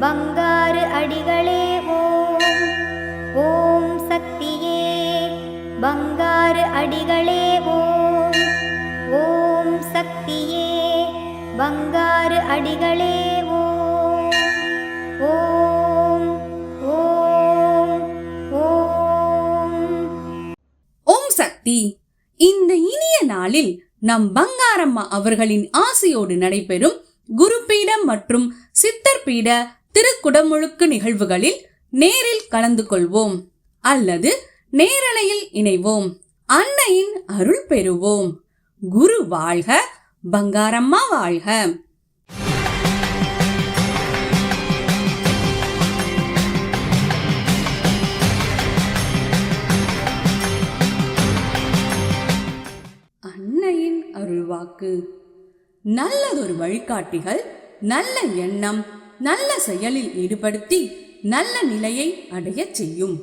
பங்காரு அடிகளே ஓம் ஓம் சக்தியே. பங்காரு அடிகளே ஓம் ஓம் சக்தியே. பங்காரு அடிகளே ஓம் ஓம் ஓம் ஓம். ஓம் சக்தி. இந்த இனிய நாளில் நம் பங்காரம்மா அவர்களின் ஆசையோடு நடைபெறும் குருபீடம் மற்றும் சித்தர் பீட திருக்குடமுழுக்கு நிகழ்வுகளில் நேரில் கலந்து கொள்வோம் அல்லது நேரலையில் இணைவோம். அன்னையின் அருள் பெறுவோம். குரு வாழ்க பங்காரம்மா வாழ்க. அன்னையின் அருள்வாக்கு. நல்லதொரு வழிகாட்டிகள் நல்ல எண்ணம் நல்ல செயலில் ஈடுபடுத்தி நல்ல நிலையை அடையச் செய்யும்.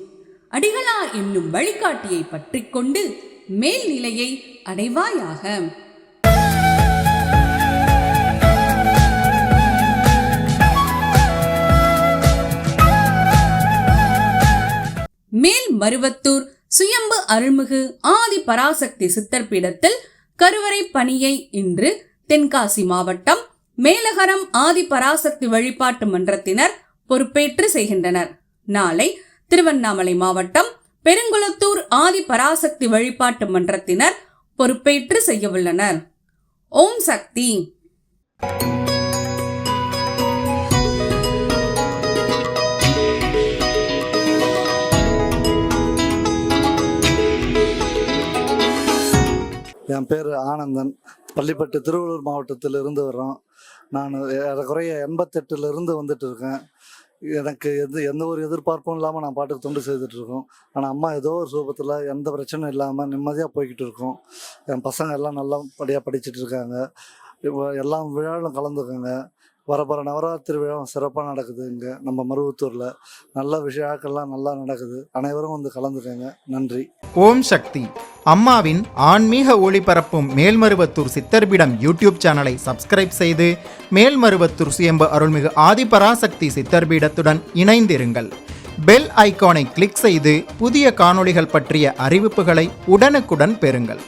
அடிகளா என்னும் வழிகாட்டியை பற்றி கொண்டு மேல்நிலையை அடைவாயாக. மேல் மருவத்தூர் சுயம்பு அருள்மிகு ஆதி பராசக்தி சித்தர் பீடத்தில் கருவறை பணியை இன்று தென்காசி மாவட்டம் மேலகரம் ஆதி பராசக்தி வழிபாட்டு மன்றத்தினர் பொறுப்பேற்று செய்கின்றனர். நாளை திருவண்ணாமலை மாவட்டம் பெருங்குளத்தூர் ஆதி பராசக்தி வழிபாட்டு மன்றத்தினர் பொறுப்பேற்று செய்யவுள்ளனர். ஓம் சக்தி. என் பேர் ஆனந்தன். பள்ளிப்பட்டு திருவள்ளூர் மாவட்டத்தில் இருந்து வர்றோம். நான் ஏறக்குறைய எண்பத்தெட்டுல இருந்து வந்துட்டு இருக்கேன் எனக்கு எது எந்த ஒரு எதிர்பார்ப்பும் இல்லாமல் நான் பாட்டுக்கு தொண்டு செய்துட்டு இருக்கோம் ஆனால் அம்மா ஏதோ ஒரு ரூபத்தில் எந்த பிரச்சனையும் இல்லாமல் நிம்மதியாக போய்கிட்டு இருக்கோம் என் பசங்க எல்லாம் நல்லபடியாக படிச்சுட்டு இருக்காங்க. இப்போ எல்லா விழாவிலும் கலந்துக்கோங்க. வரப்போகிற நவராத்திரி விழா சிறப்பாக நடக்குது இங்கே நம்ம மருவத்தூரில். நல்ல விழாக்கள்லாம் நல்லா நடக்குது. அனைவரும் வந்து கலந்துக்கோங்க. நன்றி. ஓம் சக்தி. அம்மாவின் ஆன்மீக ஒளிபரப்பும் மேல்மருவத்தூர் சித்தர்பிடம் யூடியூப் சேனலை சப்ஸ்கிரைப் செய்து மேல்மருவத்தூர் சுயம்பு அருள்மிகு ஆதிபராசக்தி சித்தர்பீடத்துடன் இணைந்திருங்கள். பெல் ஐகானை கிளிக் செய்து புதிய காணொளிகள் பற்றிய அறிவிப்புகளை உடனுக்குடன் பெறுங்கள்.